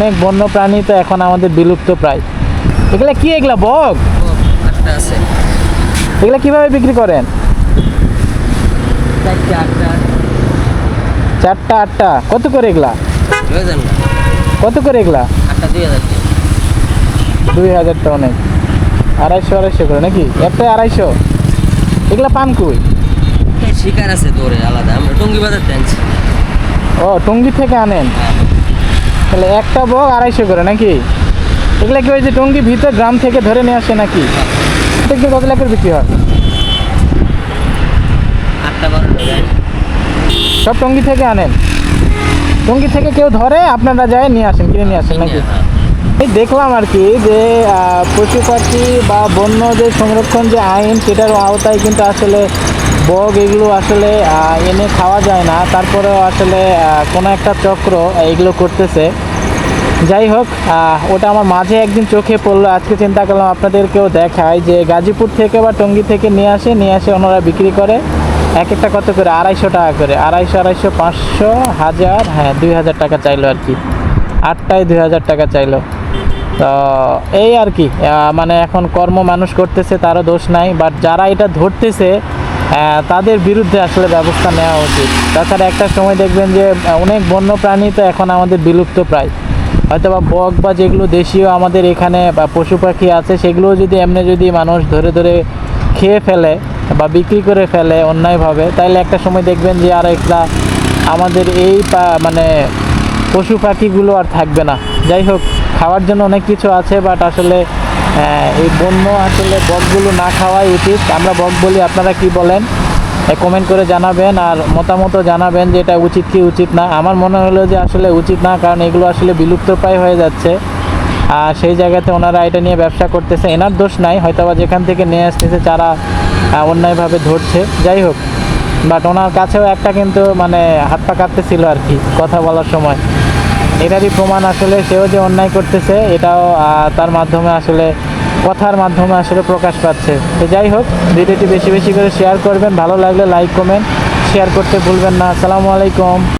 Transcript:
অনেক বন্য প্রাণী তো এখন আমাদের বিলুপ্ত প্রায়। এগুলা কি এগুলা বক? আছে এগুলা কীভাবে বিক্রি করেন? চারটা আটটা। কত করে এগুলা? কত করে এগুলা? দুই হাজার দুই হাজারটা অনেক। আড়াইশো আড়াইশো করে নাকি? একটা আড়াইশো। এগুলা পান কই? শিকার আছে তোরে আলাদা। আমরা টঙ্গি বাজার ও টঙ্গি থেকে আনেন? তাহলে একটা বক আড়াইশো করে নাকি? এগুলা কি ওই যে টঙ্গি ভিতর গ্রাম থেকে ধরে নিয়ে আসে নাকি? দেখবে কত লাখের বিক্রি হয়? সব টঙ্গি থেকে আনেন? টঙ্গি থেকে কেউ ধরে আপনারা যায় নিয়ে আসেন কিনে নিয়ে আসেন নাকি? এই দেখলাম আর কি যে পশু পাখি বা বন্য যে সংরক্ষণ যে আইন সেটার আওতায় কিন্তু আসলে বগ এগুলো আসলে এনে খাওয়া যায় না। তারপরেও আসলে কোনো একটা চক্র এগুলো করতেছে। যাই হোক ওটা আমার মাঝে একদিন চোখে পড়ল। আজকে চিন্তা করলাম আপনাদেরকেও দেখায় যে গাজীপুর থেকে বা টঙ্গী থেকে নিয়ে আসে নিয়ে আসে ওনারা বিক্রি করে। এক একটা কত করে? আড়াইশো টাকা করে। আড়াইশো আড়াইশো, পাঁচশো, হাজার হ্যাঁ দুই হাজার টাকা চাইলো আর কি। আটটায় দুই হাজার টাকা চাইলো। তো এই আর কি মানে এখন কর্ম মানুষ করতেছে, তারও দোষ নাই। বাট যারা এটা ধরতেছে তাদের বিরুদ্ধে আসলে ব্যবস্থা নেওয়া উচিত। তাছাড়া একটা সময় দেখবেন যে অনেক বন্য প্রাণী তো এখন আমাদের বিলুপ্ত প্রায়। হয়তো বা বক বা যেগুলো দেশীয় আমাদের এখানে, বা পশু পাখি আছে সেগুলো যদি এমনি যদি মানুষ ধরে ধরে খেয়ে ফেলে বা বিক্রি করে ফেলে অন্যায়ভাবে তাহলে একটা সময় দেখবেন যে আর একটা আমাদের এই মানে পশু পাখিগুলো আর থাকবে না। যাই হোক, খাওয়ার জন্য অনেক কিছু আছে বাট আসলে এই বন্য আসলে বকগুলো না খাওয়াই উচিত। আমরা বক বলি, আপনারা কি বলেন? কমেন্ট করে জানাবেন আর মতামতও জানাবেন যে এটা উচিত কি উচিত না। আমার মনে হলো যে আসলে উচিত না, কারণ এগুলো আসলে বিলুপ্তপ্রায় হয়ে যাচ্ছে। আর সেই জায়গাতে ওনারা এটা নিয়ে ব্যবসা করতেছে। এনার দোষ নাই হয়তো বা যেখান থেকে নিয়ে আসতেছে তারা অন্যায়ভাবে ধরছে। যাই হোক বাট ওনার কাছেও একটা কিন্তু মানে হাত পা কাঁপতেছিল আর কি, কথা বলার সময়। এটারই প্রমাণ আসলে সেও যে অন্যায় করতেছে, এটাও তার মাধ্যমে আসলে কথার মাধ্যমে আসলে প্রকাশ পাচ্ছে। তো যাই হোক, ভিডিওটি বেশি বেশি করে শেয়ার করবেন। ভালো লাগলে লাইক কমেন্ট শেয়ার করতে ভুলবেন না। আসসালামু আলাইকুম।